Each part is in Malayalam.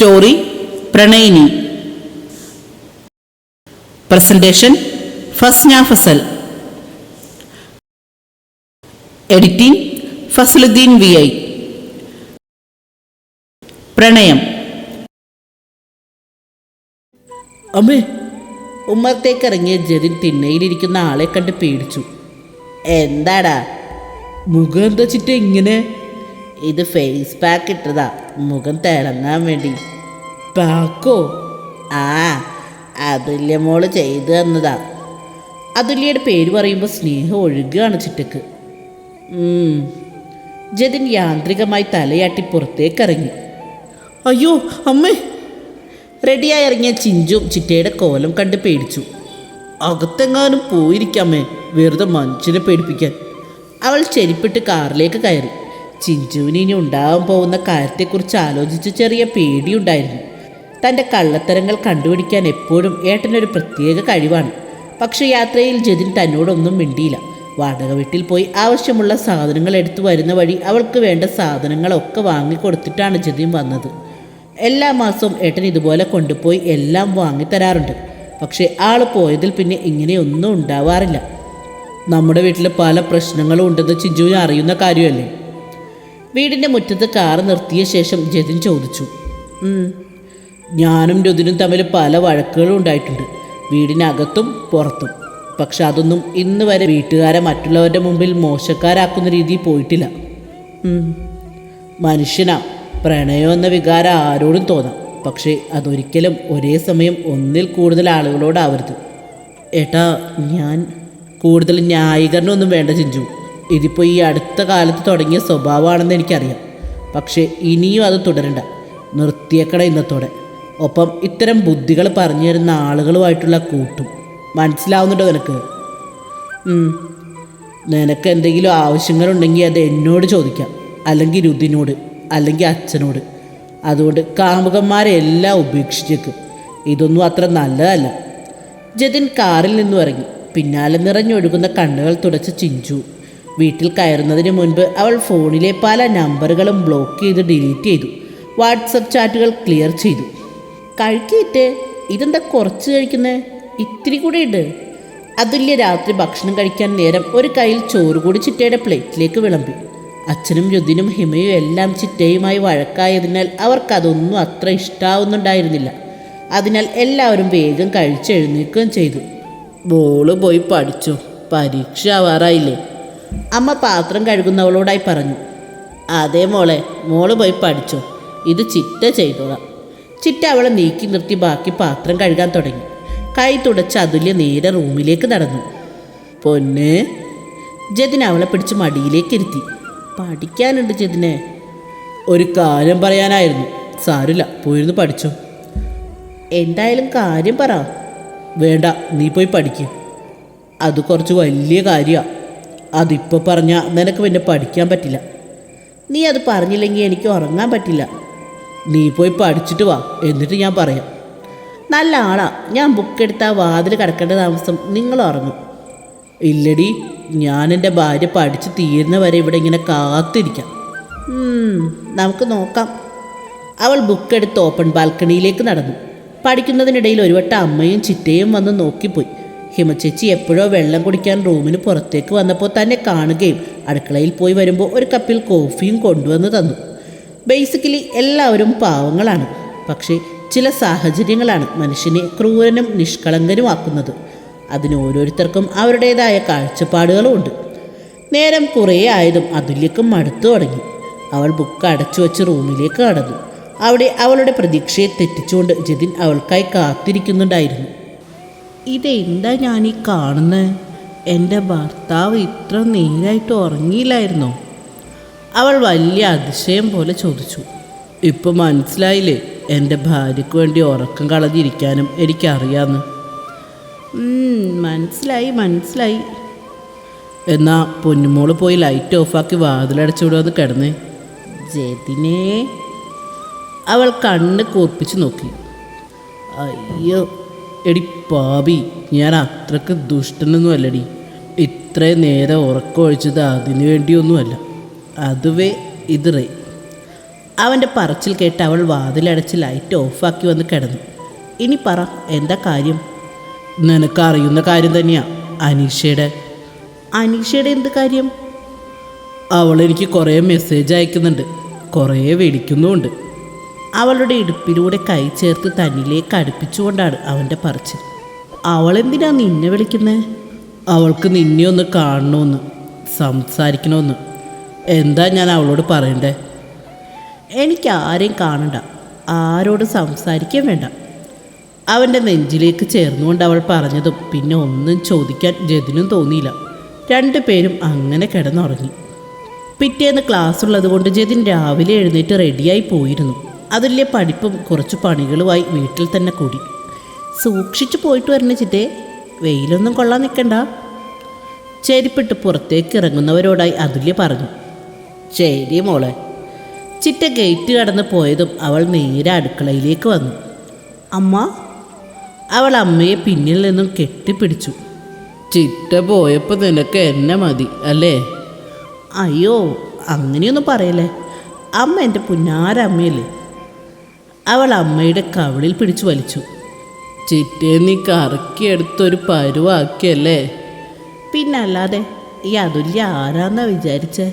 Story പ്രണയിനി. Presentation Fasna Fasal. Editing Fasaluddin V I. പ്രണയം. അമ്മേ ഉമ്മറത്തേക്ക് ഇറങ്ങിയ ജതിൻ തിണ്ണയിലിരിക്കുന്ന ആളെ കണ്ട് പേടിച്ചു. എന്താടാ? മുഖം എന്താ ചിറ്റ ഇങ്ങനെ? ഇത് ഫേസ് പാക്ക് ഇട്ടതാ. മുഖം തിളങ്ങാൻ വേണ്ടി. പാക്കോ ആ അതുല്യ മോൾ ചെയ്തു തന്നതാ. അതുല്യയുടെ പേര് പറയുമ്പോൾ സ്നേഹം ഒഴുകുകയാണ് ചിറ്റക്ക്. ജതിൻ യാന്ത്രികമായി തലയാട്ടി പുറത്തേക്കിറങ്ങി. അയ്യോ അമ്മേ. റെഡിയായി ഇറങ്ങിയ ചിഞ്ചും ചിറ്റയുടെ കോലം കണ്ട് പേടിച്ചു. അകത്തെങ്ങാനും പോയിരിക്കാമേ വെറുതെ മനുഷ്യനെ പേടിപ്പിക്കാൻ. അവൾ ചെരിപ്പിട്ട് കാറിലേക്ക് കയറി. ചിഞ്ചുവിന് ഇനി ഉണ്ടാവാൻ പോകുന്ന കാര്യത്തെക്കുറിച്ച് ആലോചിച്ച് ചെറിയ പേടിയുണ്ടായിരുന്നു. തന്റെ കള്ളത്തരങ്ങൾ കണ്ടുപിടിക്കാൻ എപ്പോഴും ഏട്ടനൊരു പ്രത്യേക കഴിവാണ്. പക്ഷെ യാത്രയിൽ ജതിൻ തന്നോടൊന്നും മിണ്ടിയില്ല. വാടക വീട്ടിൽ പോയി ആവശ്യമുള്ള സാധനങ്ങൾ എടുത്തു വരുന്ന വഴി അവൾക്ക് വേണ്ട സാധനങ്ങളൊക്കെ വാങ്ങിക്കൊടുത്തിട്ടാണ് ജതിൻ വന്നത്. എല്ലാ മാസവും ഏട്ടൻ ഇതുപോലെ കൊണ്ടുപോയി എല്ലാം വാങ്ങിത്തരാറുണ്ട് പക്ഷേ ആൾ പോയതിൽ പിന്നെ ഇങ്ങനെയൊന്നും ഉണ്ടാവാറില്ല. നമ്മുടെ വീട്ടിൽ പല പ്രശ്നങ്ങളും ഉണ്ടെന്ന് ചിഞ്ചുവിന് അറിയുന്ന കാര്യമല്ലേ? വീടിന്റെ മുറ്റത്ത് കാറ് നിർത്തിയ ശേഷം ജതിൻ ചോദിച്ചു. "ഉം, ഞാനും രുതിനും തമ്മിൽ പല വഴക്കുകളും ഉണ്ടായിട്ടുണ്ട്. വീടിനകത്തും പുറത്തും. പക്ഷെ അതൊന്നും ഇന്ന് വരെ വീട്ടുകാരെ മറ്റുള്ളവരുടെ മുമ്പിൽ മോശക്കാരാക്കുന്ന രീതിയിൽ പോയിട്ടില്ല. മനുഷ്യനാ പ്രണയം എന്ന വികാരം ആരോടും തോന്നാം. പക്ഷേ അതൊരിക്കലും ഒരേ സമയം ഒന്നിൽ കൂടുതൽ ആളുകളോടാവരുത് ഏട്ടാ ഞാൻ കൂടുതൽ ന്യായീകരണമൊന്നും വേണ്ട ചിഞ്ചു. ഇതിപ്പോൾ ഈ അടുത്ത കാലത്ത് തുടങ്ങിയ സ്വഭാവമാണെന്ന് എനിക്കറിയാം. പക്ഷേ ഇനിയും അത് തുടരണ്ട. നിർത്തിയേക്കട ഇന്നത്തോടെ. ഒപ്പം ഇത്തരം ബുദ്ധികൾ പറഞ്ഞു തരുന്ന ആളുകളുമായിട്ടുള്ള കൂട്ടും. മനസ്സിലാവുന്നുണ്ടോ നിനക്ക്? നിനക്ക് എന്തെങ്കിലും ആവശ്യങ്ങളുണ്ടെങ്കിൽ അത് എന്നോട് ചോദിക്കാം. അല്ലെങ്കിൽ രുദിനോട് അല്ലെങ്കിൽ അച്ഛനോട്. അതുകൊണ്ട് കാമുകന്മാരെ എല്ലാം ഉപേക്ഷിച്ചേക്ക്. ഇതൊന്നും അത്ര നല്ലതല്ല. ജതിൻ കാറിൽ നിന്നും ഇറങ്ങി. പിന്നാലെ നിറഞ്ഞൊഴുകുന്ന കണ്ണുകൾ തുടച്ച് ചിഞ്ചു. വീട്ടിൽ കയറുന്നതിന് മുൻപ് അവൾ ഫോണിലെ പല നമ്പറുകളും ബ്ലോക്ക് ചെയ്ത് ഡിലീറ്റ് ചെയ്തു. വാട്സപ്പ് ചാറ്റുകൾ ക്ലിയർ ചെയ്തു. കഴിക്കിട്ട് ഇതെന്താ കുറച്ച് കഴിക്കുന്നേ? ഇത്തിരി കൂടെ ഉണ്ട് അതുല്യ രാത്രി ഭക്ഷണം കഴിക്കാൻ നേരം ഒരു കയ്യിൽ ചോറ് കൂടി ചിറ്റയുടെ പ്ലേറ്റിലേക്ക് വിളമ്പി. അച്ഛനും രുദിനും ഹിമയും എല്ലാം ചിറ്റയുമായി വഴക്കായതിനാൽ അവർക്കതൊന്നും അത്ര ഇഷ്ടാവുന്നുണ്ടായിരുന്നില്ല. അതിനാൽ എല്ലാവരും വേഗം കഴിച്ചെഴുന്നേൽക്കുകയും ചെയ്തു. ബോൾ പോയി പഠിച്ചു? പരീക്ഷ ആവാറായില്ലേ? അമ്മ പാത്രം കഴുകുന്നവളോടായി പറഞ്ഞു. അതേ മോളെ മോൾ പോയി പഠിച്ചു. ഇത് ചിറ്റ ചെയ്തോളാം. ചിറ്റ അവളെ നീക്കി നിർത്തി ബാക്കി പാത്രം കഴുകാൻ തുടങ്ങി. കൈ തുടച്ച് അതുല്യ നേരെ റൂമിലേക്ക് നടന്നു. പൊന്നെ. ജതിൻ അവളെ പിടിച്ച് മടിയിലേക്ക് ഇരുത്തി. പഠിക്കാനുണ്ട് ജതിനെ. ഒരു കാര്യം പറയാനായിരുന്നു. സാരില്ല പോയിരുന്ന് പഠിച്ചോ. എന്തായാലും കാര്യം പറ. വേണ്ട നീ പോയി പഠിക്കുക അത് കുറച്ച് വലിയ കാര്യമാണ് അതിപ്പോൾ പറഞ്ഞാൽ നിനക്ക് പിന്നെ പഠിക്കാൻ പറ്റില്ല. നീ അത് പറഞ്ഞില്ലെങ്കിൽ എനിക്ക് ഉറങ്ങാൻ പറ്റില്ല. നീ പോയി പഠിച്ചിട്ട് വാ എന്നിട്ട് ഞാൻ പറയാം. നല്ല ആളാ ഞാൻ ബുക്ക് എടുത്ത വാതിൽ കിടക്കേണ്ട താമസം നിങ്ങൾ ഉറങ്ങും ഇല്ലടി ഞാൻ എന്റെ ഭാര്യ പഠിച്ച് തീരുന്ന വരെ ഇവിടെ ഇങ്ങനെ കാത്തിരിക്കാം. നമുക്ക് നോക്കാം. അവൾ ബുക്ക് എടുത്ത് ഓപ്പൺ ബാൽക്കണിയിലേക്ക് നടന്നു. പഠിക്കുന്നതിനിടയിൽ ഒരു വട്ടം അമ്മയും ചിറ്റയും വന്ന് നോക്കിപ്പോയി. ഹിമചേച്ചി എപ്പോഴോ വെള്ളം കുടിക്കാൻ റൂമിന് പുറത്തേക്ക് വന്നപ്പോൾ തന്നെ കാണുകയും അടുക്കളയിൽ പോയി വരുമ്പോൾ ഒരു കപ്പിൽ കോഫിയും കൊണ്ടുവന്ന് തന്നു. ബേസിക്കലി എല്ലാവരും പാവങ്ങളാണ്. പക്ഷേ ചില സാഹചര്യങ്ങളാണ് മനുഷ്യനെ ക്രൂരനും നിഷ്കളങ്കനുമാക്കുന്നത് അതിന് ഓരോരുത്തർക്കും അവരുടേതായ കാഴ്ചപ്പാടുകളും ഉണ്ട്. നേരം കുറേ ആയതും അതുല്യക്കും മടുത്തു തുടങ്ങി. അവൾ ബുക്ക് അടച്ചു വെച്ച് റൂമിലേക്ക് കടന്നു. അവിടെ അവളുടെ പ്രതീക്ഷയെ തെറ്റിച്ചുകൊണ്ട് ജതിൻ അവൾക്കായി കാത്തിരിക്കുന്നുണ്ടായിരുന്നു. ഇതെന്താ ഈ കാണുന്നത് എന്റെ ഭർത്താവ് ഇത്ര നേരായിട്ട് ഉറങ്ങിയില്ലായിരുന്നോ? അവൾ വലിയ അതിശയം പോലെ ചോദിച്ചു. ഇപ്പോൾ മനസ്സിലായില്ലേ? എന്റെ ഭാര്യയ്ക്ക് വേണ്ടി ഉറക്കം കളഞ്ഞിരിക്കാനും എനിക്കറിയാമെന്ന് മനസ്സിലായി മനസ്സിലായി. എന്നാ പൊന്നുമോൾ പോയി ലൈറ്റ് ഓഫാക്കി വാതിലടച്ചു വിടുമെന്ന് കിടന്നേ. ജതിനെ. അവൾ കണ്ണ് കൂർപ്പിച്ച് നോക്കി. അയ്യോ എടി പാപി ഞാൻ അത്രയ്ക്ക് ദുഷ്ടനൊന്നുമല്ലടി. ഇത്രയും നേരം ഉറക്കമൊഴിച്ചത് അതിനു വേണ്ടിയൊന്നുമല്ല. അതുവേ ഇത് റേ അവന്റെ പറച്ചിൽ കേട്ട് അവൾ വാതിലടച്ച് ലൈറ്റ് ഓഫാക്കി വന്ന് കിടന്നു. ഇനി പറ എന്താ കാര്യം? നിനക്കറിയുന്ന കാര്യം തന്നെയാ അനീഷയുടെ. അനീഷയുടെ എന്ത് കാര്യം? അവൾ എനിക്ക് കുറേ മെസ്സേജ് അയക്കുന്നുണ്ട് കുറേ വിളിക്കുന്നുമുണ്ട്. അവളുടെ ഇടുപ്പിലൂടെ കൈ ചേർത്ത് തന്നിലേക്ക് അടുപ്പിച്ചുകൊണ്ടാണ് അവന്റെ പറച്ചിൽ. അവളെന്തിനാ നിന്നെ വിളിക്കുന്നത് അവൾക്ക് നിന്നെ ഒന്ന് കാണണമെന്ന് സംസാരിക്കണമെന്ന് എന്താ ഞാൻ അവളോട് പറയണ്ടേ? എനിക്ക് ആരെയും കാണണ്ട. ആരോട് സംസാരിക്കാൻ വേണ്ട. അവന്റെ നെഞ്ചിലേക്ക് ചേർന്നുകൊണ്ട് അവൾ പറഞ്ഞതും പിന്നെ ഒന്നും ചോദിക്കാൻ ജതിനും തോന്നിയില്ല. രണ്ടു പേരും അങ്ങനെ കിടന്നുറങ്ങി. പിറ്റേന്ന് ക്ലാസ് ഉള്ളതുകൊണ്ട് ജതിൻ രാവിലെ എഴുന്നേറ്റ് റെഡിയായി പോയിരുന്നു. അതിലെ പഠിപ്പും കുറച്ച് പണികളുമായി വീട്ടിൽ തന്നെ കൂടി. സൂക്ഷിച്ചു പോയിട്ട് വരണ ചിറ്റേ. വെയിലൊന്നും കൊള്ളാൻ നിൽക്കണ്ട ചെരിപ്പിട്ട് പുറത്തേക്ക് ഇറങ്ങുന്നവരോടായി അതുല്യ പറഞ്ഞു. ശരി മോളെ. ചിറ്റ ഗേറ്റ് കടന്ന് പോയതും അവൾ നേരെ അടുക്കളയിലേക്ക് വന്നു. അമ്മ? അവൾ അമ്മയെ പിന്നിൽ നിന്നും കെട്ടിപ്പിടിച്ചു. ചിറ്റ പോയപ്പോൾ നിനക്ക് എന്നെ മതി അല്ലേ? അയ്യോ അങ്ങനെയൊന്നും പറയല്ലേ. അമ്മ എന്റെ പുന്നാരമ്മയല്ലേ. അവൾ അമ്മയുടെ കവിളിൽ പിടിച്ചു വലിച്ചു. ചിറ്റയെ നീ കറക്കിയെടുത്തൊരു പരുവാക്കിയല്ലേ? പിന്നല്ലാതെ ഈ അതുല്യ ആരാന്നാ വിചാരിച്ചേ?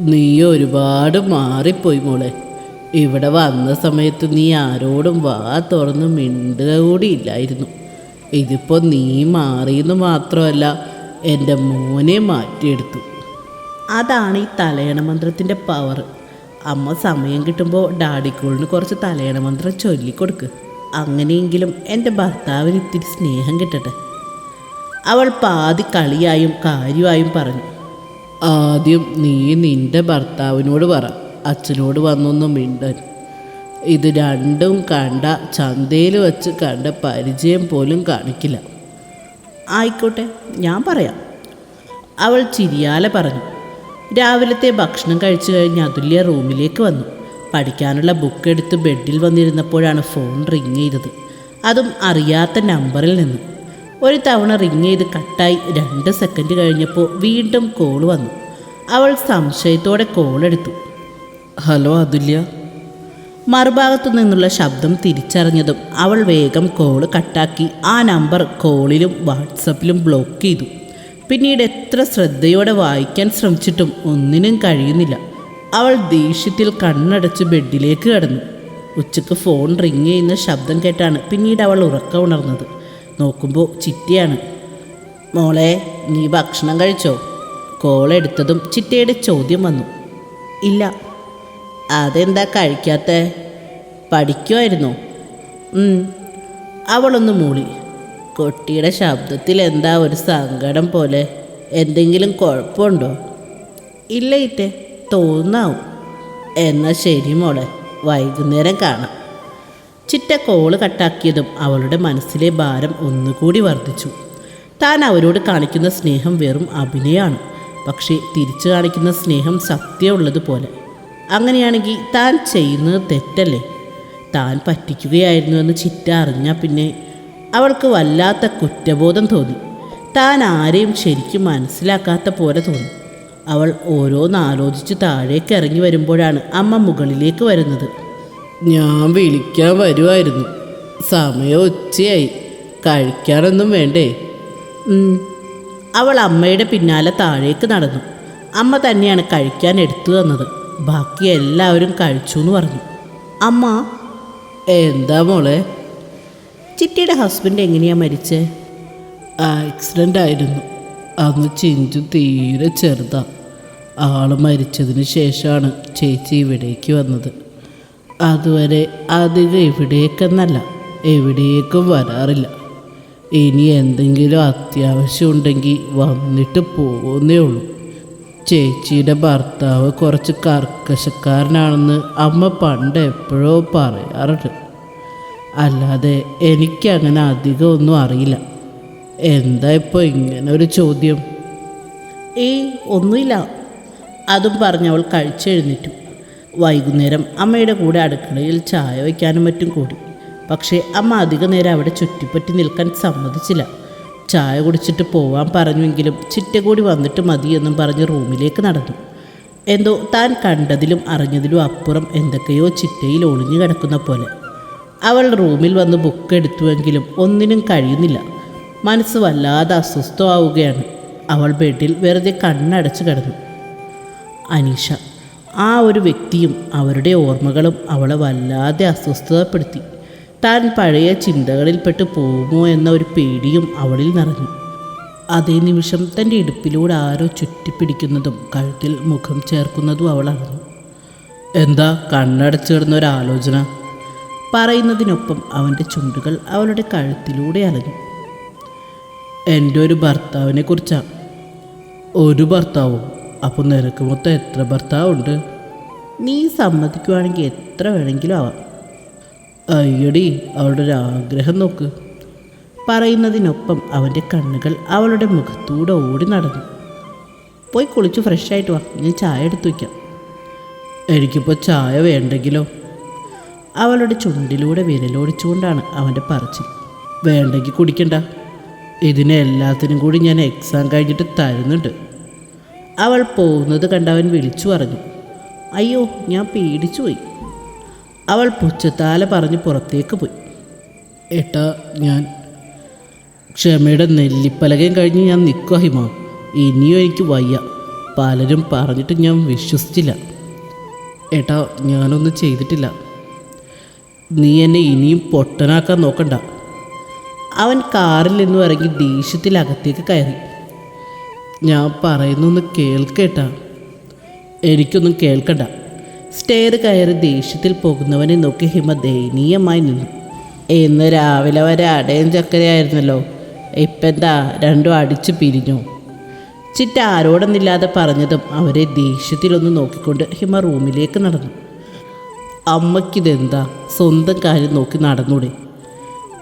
നീ ഒരുപാട് മാറിപ്പോയി മോളെ. ഇവിടെ വന്ന സമയത്ത് നീ ആരോടും വാ തുറന്ന് മിണ്ടുക കൂടി ഇല്ലായിരുന്നു. ഇതിപ്പോൾ നീ മാറിയെന്ന് മാത്രമല്ല എന്റെ മോനെ മാറ്റിയെടുത്തു. അതാണ് ഈ തലയണ മന്ത്രത്തിന്റെ പവർ അമ്മ സമയം കിട്ടുമ്പോൾ ഡാഡിക്കോളിന് കുറച്ച് തലയണ മന്ത്രം ചൊല്ലിക്കൊടുക്ക്. അങ്ങനെയെങ്കിലും എന്റെ ഭർത്താവിന് ഇത്തിരി സ്നേഹം കിട്ടട്ടെ. അവൾ പാതി കളിയായും കാര്യമായും പറഞ്ഞു. ആദ്യം നീ നിന്റെ ഭർത്താവിനോട് പറ. അച്ഛനോട് വന്നൊന്നും മിണ്ടൻ. ഇത് രണ്ടും കണ്ട ചന്തയിൽ വച്ച് കണ്ട പരിചയം പോലും കാണിക്കില്ല. ആയിക്കോട്ടെ ഞാൻ പറയാം. അവൾ ചിരിയാലെ പറഞ്ഞു. രാവിലത്തെ ഭക്ഷണം കഴിച്ചു കഴിഞ്ഞ് അതുല്യ റൂമിലേക്ക് വന്നു. പഠിക്കാനുള്ള ബുക്ക് എടുത്ത് ബെഡിൽ വന്നിരുന്നപ്പോഴാണ് ഫോൺ റിങ് ചെയ്തത്. അതും അറിയാത്ത നമ്പറിൽ നിന്ന്. ഒരു തവണ റിങ് ചെയ്ത് കട്ടായി രണ്ട് സെക്കൻഡ് കഴിഞ്ഞപ്പോൾ വീണ്ടും കോൾ വന്നു. അവൾ സംശയത്തോടെ കോൾ എടുത്തു. ഹലോ അതുല്യ. മറുഭാഗത്തു നിന്നുള്ള ശബ്ദം തിരിച്ചറിഞ്ഞതും അവൾ വേഗം കോൾ കട്ടാക്കി ആ നമ്പർ കോളിലും വാട്സപ്പിലും ബ്ലോക്ക് ചെയ്തു. പിന്നീട് എത്ര ശ്രദ്ധയോടെ വായിക്കാൻ ശ്രമിച്ചിട്ടും ഒന്നിനും കഴിയുന്നില്ല. അവൾ ദേഷ്യത്തിൽ കണ്ണടച്ച് ബെഡിലേക്ക് കടന്നു. ഉച്ചയ്ക്ക് ഫോൺ റിങ് ചെയ്യുന്ന ശബ്ദം കേട്ടാണ് പിന്നീട് അവൾ ഉറക്കം ഉണർന്നത്. നോക്കുമ്പോൾ ചിറ്റയാണ്. മോളെ നീ ഭക്ഷണം കഴിച്ചോ? കോൾ എടുത്തതും ചിറ്റയുടെ ചോദ്യം വന്നു. ഇല്ല. അതെന്താ കഴിക്കാത്ത? പഠിക്കുമായിരുന്നു. അവളൊന്ന് മൂളി. കുട്ടിയുടെ ശബ്ദത്തിൽ എന്താ ഒരു സങ്കടം പോലെ? എന്തെങ്കിലും കുഴപ്പമുണ്ടോ? ഇല്ല ഇറ്റേ തോന്നാവും. എന്നാൽ ശരി മോളെ. വൈകുന്നേരം കാണാം. ചിറ്റ കോൾ കട്ടാക്കിയതും അവളുടെ മനസ്സിലെ ഭാരം ഒന്നുകൂടി വർദ്ധിച്ചു. താൻ അവരോട് കാണിക്കുന്ന സ്നേഹം വെറും അഭിനയമാണ്. പക്ഷേ തിരിച്ചു കാണിക്കുന്ന സ്നേഹം സത്യമുള്ളതുപോലെ. അങ്ങനെയാണെങ്കിൽ താൻ ചെയ്യുന്നത് തെറ്റല്ലേ? താൻ പറ്റിക്കുകയായിരുന്നുവെന്ന് ചിറ്റ അറിഞ്ഞാൽ പിന്നെ അവൾക്ക് വല്ലാത്ത കുറ്റബോധം തോന്നി. താൻ ആരെയും ശരിക്കും മനസ്സിലാക്കാത്ത പോലെ തോന്നി. അവൾ ഓരോന്ന് ആലോചിച്ച് താഴേക്ക് ഇറങ്ങി വരുമ്പോഴാണ് അമ്മ മുകളിലേക്ക് വരുന്നത്. ഞാൻ വിളിക്കാൻ വരുമായിരുന്നു സമയം ഉച്ചയായി കഴിക്കാനൊന്നും വേണ്ടേ? അവൾ അമ്മയുടെ പിന്നാലെ താഴേക്ക് നടന്നു. അമ്മ തന്നെയാണ് കഴിക്കാൻ എടുത്തു തന്നത്. ബാക്കി എല്ലാവരും കഴിച്ചു എന്ന് പറഞ്ഞു. അമ്മ എന്താ മോളെ? ചിറ്റിയുടെ ഹസ്ബൻഡ് എങ്ങനെയാ മരിച്ചേ? ആക്സിഡന്റ് ആയിരുന്നു. അന്ന് ചിഞ്ചു തീരെ ചെറുതാ. ആൾ മരിച്ചതിന് ശേഷമാണ് ചേച്ചി ഇവിടേക്ക് വന്നത്. അതുവരെ അധികം എവിടേക്കെന്നല്ല എവിടേക്കും വരാറില്ല. ഇനി എന്തെങ്കിലും അത്യാവശ്യം ഉണ്ടെങ്കിൽ വന്നിട്ട് പോകുന്നേ ഉള്ളൂ. ചേച്ചിയുടെ ഭർത്താവ് കുറച്ച് കർക്കശക്കാരനാണെന്ന് അമ്മ പണ്ട് എപ്പോഴോ പറയാറുണ്ട്. അല്ലാതെ എനിക്കങ്ങനെ അധികം ഒന്നും അറിയില്ല. എന്താ ഇപ്പോൾ ഇങ്ങനെ ഒരു ചോദ്യം? ഏയ് ഒന്നുമില്ല. അതും പറഞ്ഞവൾ കഴിച്ചെഴുന്നേറ്റു. വൈകുന്നേരം അമ്മയുടെ കൂടെ അടുക്കളയിൽ ചായ വയ്ക്കാനും മറ്റും കൂടി. പക്ഷേ അമ്മ അധിക നേരം അവിടെ ചുറ്റിപ്പറ്റി നിൽക്കാൻ സമ്മതിച്ചില്ല. ചായ കുടിച്ചിട്ട് പോവാൻ പറഞ്ഞുവെങ്കിലും ചിറ്റ കൂടി വന്നിട്ട് മതിയെന്നും പറഞ്ഞ് റൂമിലേക്ക് നടന്നു. എന്തോ താൻ കണ്ടതിലും അറിഞ്ഞതിലും അപ്പുറം എന്തൊക്കെയോ ചിറ്റയിൽ ഒളിഞ്ഞു കിടക്കുന്ന പോലെ. അവൾ റൂമിൽ വന്ന് ബുക്ക് എടുത്തുവെങ്കിലും ഒന്നിനും കഴിയുന്നില്ല. മനസ്സ് വല്ലാതെ അസ്വസ്ഥമാവുകയാണ്. അവൾ ബെഡിൽ വെറുതെ കണ്ണടച്ച് കിടന്നു. അനീഷ ആ ഒരു വ്യക്തിയും അവരുടെ ഓർമ്മകളും അവളെ വല്ലാതെ അസ്വസ്ഥതപ്പെടുത്തി. താൻ പഴയ ചിന്തകളിൽപ്പെട്ട് പോകുമോ എന്ന ഒരു പേടിയും അവളിൽ നിറഞ്ഞു. അതേ നിമിഷം തന്റെ ഇടുപ്പിലൂടെ ആരോ ചുറ്റിപ്പിടിക്കുന്നതും കഴുത്തിൽ മുഖം ചേർക്കുന്നതും അവൾ അറിഞ്ഞു. എന്താ കണ്ണടച്ചു കിടന്ന ഒരാലോചന പറയുന്നതിനൊപ്പം അവന്റെ ചുണ്ടുകൾ അവളുടെ കഴുത്തിലൂടെ അലഞ്ഞു. എന്റെ ഒരു ഭർത്താവിനെ കുറിച്ചാണ് ഒരു ഭർത്താവോ അപ്പോൾ നിനക്ക് മൊത്തം എത്ര ഭർത്താവുണ്ട്? നീ സമ്മതിക്കുവാണെങ്കിൽ എത്ര വേണമെങ്കിലും ആവാം. അയ്യടി അവളുടെ ഒരു ആഗ്രഹം നോക്ക്. പറയുന്നതിനൊപ്പം അവന്റെ കണ്ണുകൾ അവളുടെ മുഖത്തൂടെ ഓടി നടന്നു. പോയി കുളിച്ച് ഫ്രഷ് ആയിട്ട് വാ ഞാൻ ചായ എടുത്തു വയ്ക്കാം. എനിക്കിപ്പോൾ ചായ വേണ്ടെങ്കിലോ? അവളുടെ ചുണ്ടിലൂടെ വിരലോടിച്ചുകൊണ്ടാണ് അവന്റെ പറച്ചിൽ. വേണ്ടെങ്കിൽ കുടിക്കണ്ട. ഇതിനെല്ലാത്തിനും കൂടി ഞാൻ എക്സാം കഴിഞ്ഞിട്ട് തരുന്നുണ്ട്. അവൾ പോകുന്നത് കണ്ടവൻ വിളിച്ചു പറഞ്ഞു അയ്യോ ഞാൻ പേടിച്ചു പോയി. അവൾ പുച്ചത്താല പറഞ്ഞ് പുറത്തേക്ക് പോയി. ഏട്ടാ ഞാൻ ക്ഷമയുടെ നെല്ലിപ്പലകയും കഴിഞ്ഞ് ഞാൻ നിൽക്കുക ഹിമ. ഇനിയും എനിക്ക് വയ്യ. പലരും പറഞ്ഞിട്ട് ഞാൻ വിശ്വസിച്ചില്ല. ഏട്ടാ ഞാനൊന്നും ചെയ്തിട്ടില്ല. നീ എന്നെ ഇനിയും പൊട്ടനാക്കാൻ നോക്കണ്ട. അവൻ കാറിൽ നിന്നും ഇറങ്ങി ദേഷ്യത്തിൽ അകത്തേക്ക് കയറി. ഞാൻ പറയുന്നൊന്ന് കേൾക്കേട്ടാ. എനിക്കൊന്നും കേൾക്കണ്ട. സ്റ്റെയർ കയറി ദേഷ്യത്തിൽ പോകുന്നവനെ നോക്കി ഹിമ ദയനീയമായി നിന്നു. ഇന്ന് രാവിലെ വരെ അടയും ചക്കരയായിരുന്നല്ലോ. ഇപ്പം എന്താ രണ്ടും അടിച്ചു പിരിഞ്ഞു. ചിറ്റ ആരോടൊന്നില്ലാതെ പറഞ്ഞതും അവരെ ദേഷ്യത്തിലൊന്ന് നോക്കിക്കൊണ്ട് ഹിമ റൂമിലേക്ക് നടന്നു. അമ്മയ്ക്കിതെന്താ സ്വന്തം കാര്യം നോക്കി നടന്നൂടെ.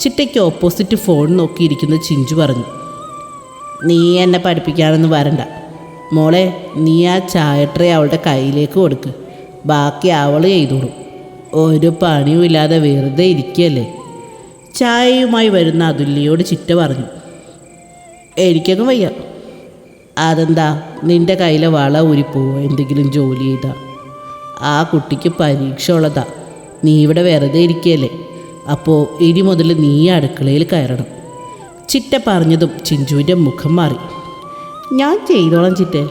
ചിറ്റയ്ക്ക് ഓപ്പോസിറ്റ് ഫോൺ നോക്കിയിരിക്കുന്ന ചിഞ്ചു പറഞ്ഞു. നീ എന്നെ പഠിപ്പിക്കാനൊന്നും വരണ്ട. മോളെ നീ ആ ചായ ട്രേ അവളുടെ കയ്യിലേക്ക് കൊടുക്ക്. ബാക്കി അവൾ ചെയ്തോളും. ഒരു പണിയും ഇല്ലാതെ വെറുതെ ഇരിക്കുകയല്ലേ ചായയുമായി വരുന്ന അതുല്യയോട് ചിറ്റ പറഞ്ഞു. എനിക്കങ്ങ് വയ്യ. അതെന്താ? നിന്റെ കയ്യിലെ വള ഊരിപ്പോവോ എന്തെങ്കിലും ജോലി ചെയ്താ? ആ കുട്ടിക്ക് പരീക്ഷ ഉള്ളതാ നീ ഇവിടെ വെറുതെ ഇരിക്കുകയല്ലേ അപ്പോൾ ഇനി മുതൽ നീ അടുക്കളയിൽ കയറണം. ചിറ്റ പറഞ്ഞതും ചിഞ്ചുവിന്റെ മുഖം മാറി. ഞാൻ ചെയ്തോളാം ചിറ്റേ.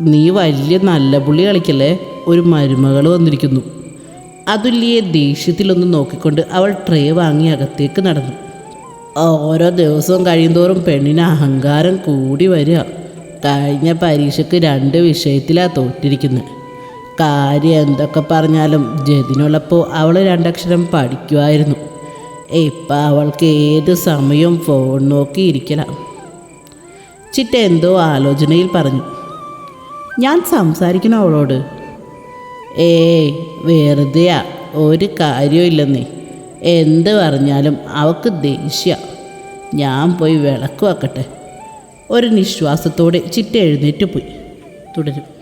നീ വലിയ നല്ല പുള്ളി കളിക്കല്ലേ? ഒരു മരുമകൾ വന്നിരിക്കുന്നു. അതുല്യെ ദേഷ്യത്തിലൊന്ന് നോക്കിക്കൊണ്ട് അവൾ ട്രേ വാങ്ങി അകത്തേക്ക് നടന്നു. ഓരോ ദിവസവും കഴിയുന്തോറും പെണ്ണിന് അഹങ്കാരം കൂടി വരിക. കഴിഞ്ഞ പരീക്ഷയ്ക്ക് രണ്ട് വിഷയത്തിലാണ് തോറ്റിരിക്കുന്നത് കാര്യം എന്തൊക്കെ പറഞ്ഞാലും ജതിനുള്ളപ്പോൾ അവൾ രണ്ടക്ഷരം പഠിക്കുമായിരുന്നു ഇപ്പം അവൾക്ക് ഏത് സമയവും ഫോൺ നോക്കി ചിറ്റ എന്തോ ആലോചനയിൽ പറഞ്ഞു. ഞാൻ സംസാരിക്കണം അവളോട്? ഏ വെറുതെയാ ഒരു കാര്യമില്ലെന്നേ എന്ത് പറഞ്ഞാലും അവൾക്ക് ദേഷ്യ. ഞാൻ പോയി വിളക്ക് വെക്കട്ടെ. ഒരു നിശ്വാസത്തോടെ ചിറ്റ എഴുന്നേറ്റ് പോയി. തുടരും.